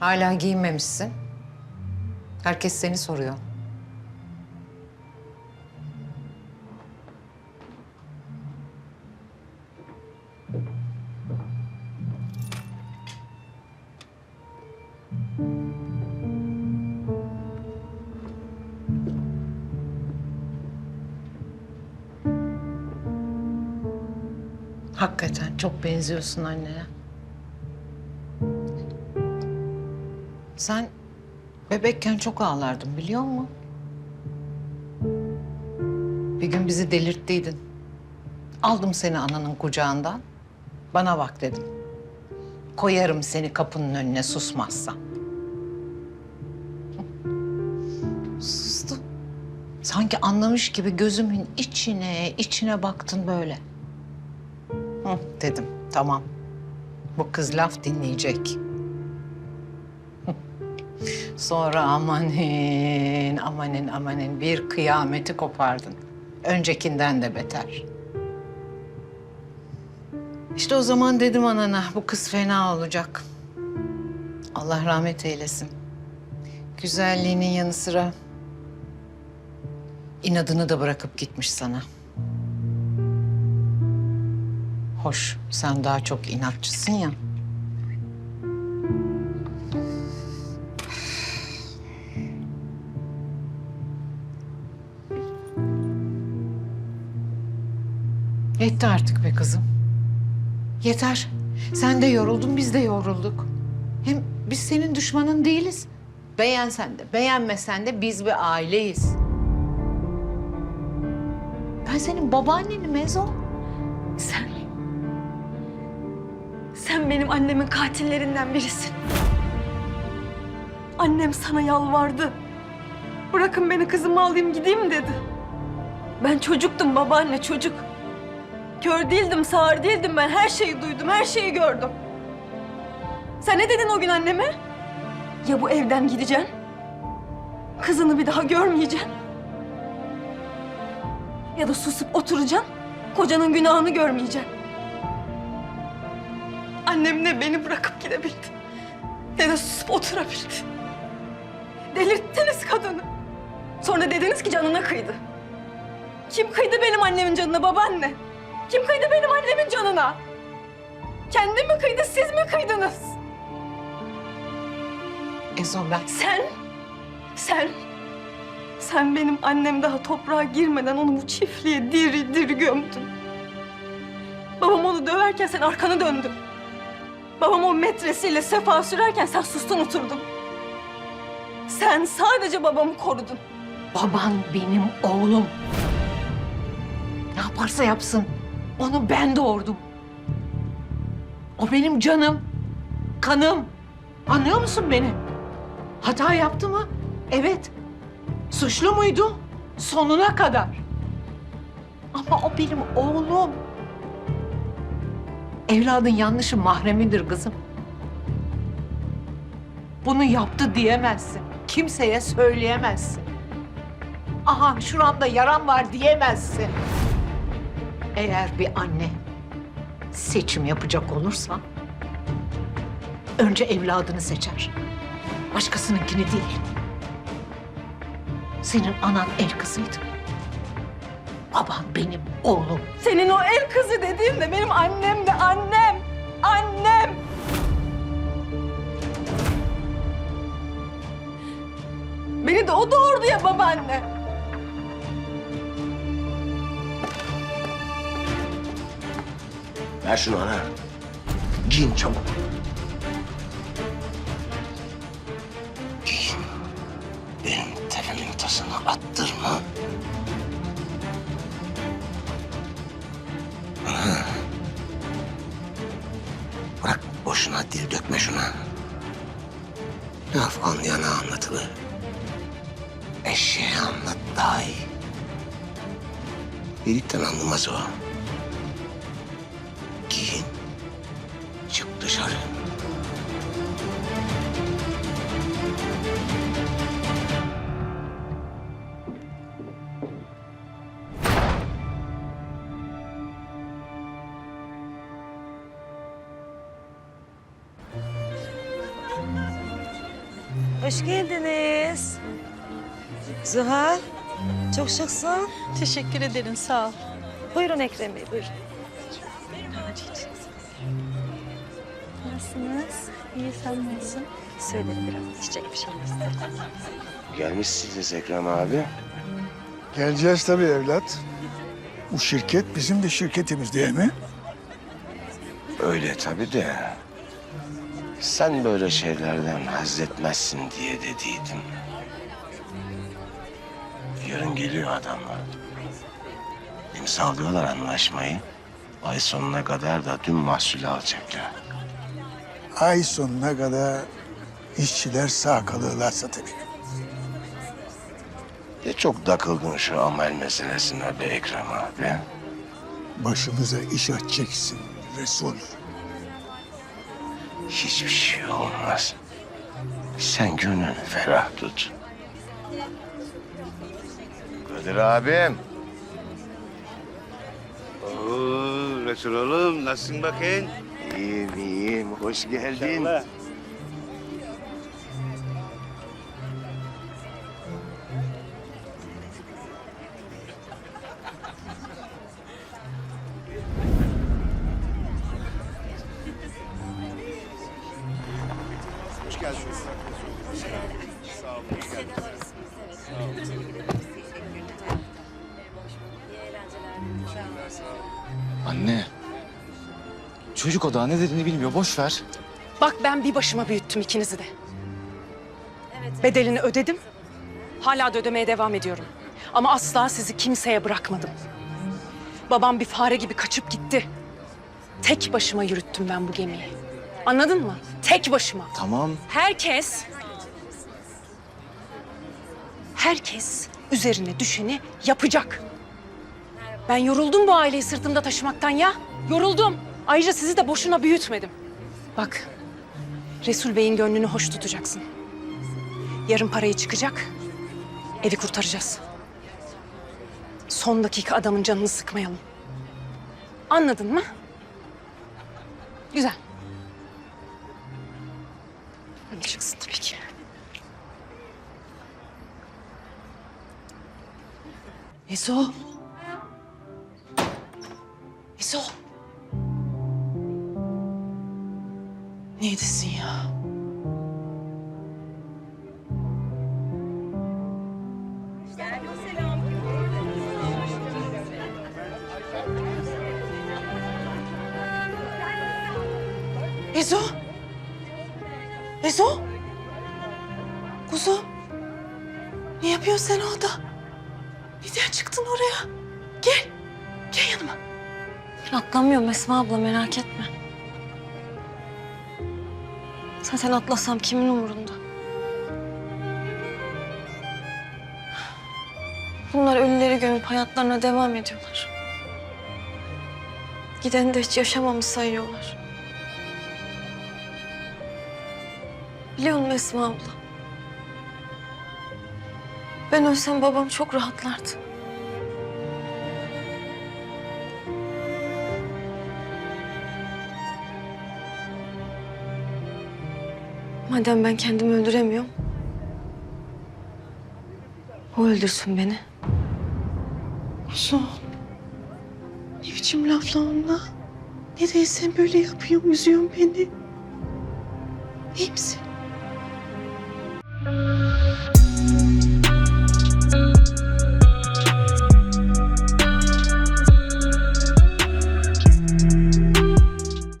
Hala giyinmemişsin. Herkes seni soruyor. Hakikaten çok benziyorsun annene. Sen bebekken çok ağlardın biliyor musun? Bir gün bizi delirttiydin. Aldım seni ananın kucağından. Bana bak dedim. Koyarım seni kapının önüne susmazsan. Sustu. Sanki anlamış gibi gözümün içine içine baktın böyle. Hı, dedim tamam. Bu kız laf dinleyecek. Sonra amanin, amanin, amanin bir kıyameti kopardın. Öncekinden de beter. İşte o zaman dedim anana bu kız fena olacak. Allah rahmet eylesin. Güzelliğinin yanı sıra inadını da bırakıp gitmiş sana. Hoş, sen daha çok inatçısın ya. Yetti artık be kızım. Yeter. Sen de yoruldun, biz de yorulduk. Hem biz senin düşmanın değiliz. Beğensen de, beğenmesen de biz bir aileyiz. Ben senin babaannenim Ezo. Sen... Sen benim annemin katillerinden birisin. Annem sana yalvardı. Bırakın beni kızımı alayım gideyim dedi. Ben çocuktum babaanne çocuk. Kör değildim, sağır değildim ben. Her şeyi duydum, her şeyi gördüm. Sen ne dedin o gün anneme? Ya bu evden gideceksin? Kızını bir daha görmeyeceksin. Ya da susup oturacaksın. Kocanın günahını görmeyeceksin. Annem ne beni bırakıp gidebildi. Ne de susup oturabildi. Delirttiniz kadını. Sonra dediniz ki canına kıydı. Kim kıydı benim annemin canına babaanne? Kim kıydı benim annemin canına? Kendi mi kıydı, siz mi kıydınız? Ezo ben Sen, sen, sen benim annem daha toprağa girmeden onu bu çiftliğe diri diri gömdün. Babam onu döverken sen arkanı döndün. Babam o metresiyle sefa sürerken sen sustun oturdun. Sen sadece babamı korudun. Baban benim oğlum. Ne yaparsa yapsın. Onu ben doğurdum. O benim canım, kanım. Anlıyor musun beni? Hata yaptı mı? Evet. Suçlu muydu? Sonuna kadar. Ama o benim oğlum. Evladın yanlışı mahremidir kızım. Bunu yaptı diyemezsin. Kimseye söyleyemezsin. Aha şuramda yaram var diyemezsin. Eğer bir anne seçim yapacak olursa önce evladını seçer. Başkasınınkini değil. Senin anan el kızıydı. Baban benim oğlum. Senin o el kızı dediğin de benim annem de annem. Annem. Beni de o doğurdu ya babaanne. Ver şunu ana. Giyin çabuk. Giyin. Benim tepemin tasını attırma. Ana. Bırak boşuna dil dökme şuna. Laf anlayana anlatılır. Eşeğe anlat daha iyi. Birlikten anlamaz o. Çık dışarı. Hoş geldiniz. Zuhal, çok şıksın. Teşekkür ederim, sağ ol. Buyurun Ekrem Bey, buyurun. İyi, sen nasılsın? Söyledim biraz, içecek bir şey istedim. Gelmişsiniz Ekrem abi. Geleceğiz tabii evlat. Bu şirket bizim de şirketimiz değil mi? Öyle tabii de. Sen böyle şeylerden haz etmezsin diye dediydim. Yarın geliyor adamlar. İmzalıyorlar anlaşmayı. Ay sonuna kadar da tüm mahsulü alacaklar. Ay sonuna kadar işçiler sağ kalırlarsa tabii. Ne çok takıldın şu amel meselesine be Ekrem abi. Başımıza iş açacaksın Resul. Hiçbir şey olmaz. Sen gönlünü ferah tut. Kadir abim. Oo, Resul oğlum nasılsın bakayım? İyiyim Hoş geldin. Anne. Çocuk o daha ne dediğini bilmiyor. Boş ver. Bak ben bir başıma büyüttüm ikinizi de. Bedelini ödedim. Hala da ödemeye devam ediyorum. Ama asla sizi kimseye bırakmadım. Babam bir fare gibi kaçıp gitti. Tek başıma yürüttüm ben bu gemiyi. Anladın mı? Tek başıma. Tamam. Herkes... Herkes üzerine düşeni yapacak. Ben yoruldum bu aileyi sırtımda taşımaktan ya. Yoruldum. Ayrıca sizi de boşuna büyütmedim. Bak, Resul Bey'in gönlünü hoş tutacaksın. Yarın parayı çıkacak, evi kurtaracağız. Son dakika adamın canını sıkmayalım. Anladın mı? Güzel. Çıksın tabii ki. Eso. Eso. Neredesin ya? Ezo. Ezo. Kuzu. Ne yapıyorsun sen orada? Neden çıktın oraya? Gel. Gel yanıma. Atlamıyorum Esma abla merak etme. Zaten atlasam kimin umurunda? Bunlar ölüleri gömüp hayatlarına devam ediyorlar. Gideni de hiç yaşamamış sayıyorlar. Biliyor musun Esma abla? Ben ölsem babam çok rahatlardı. Madem ben kendimi öldüremiyorum. O öldürsün beni. Kuzum. Ne biçim lafla onunla? Ne değilsen böyle yapıyorsun, üzüyorsun beni. İyi?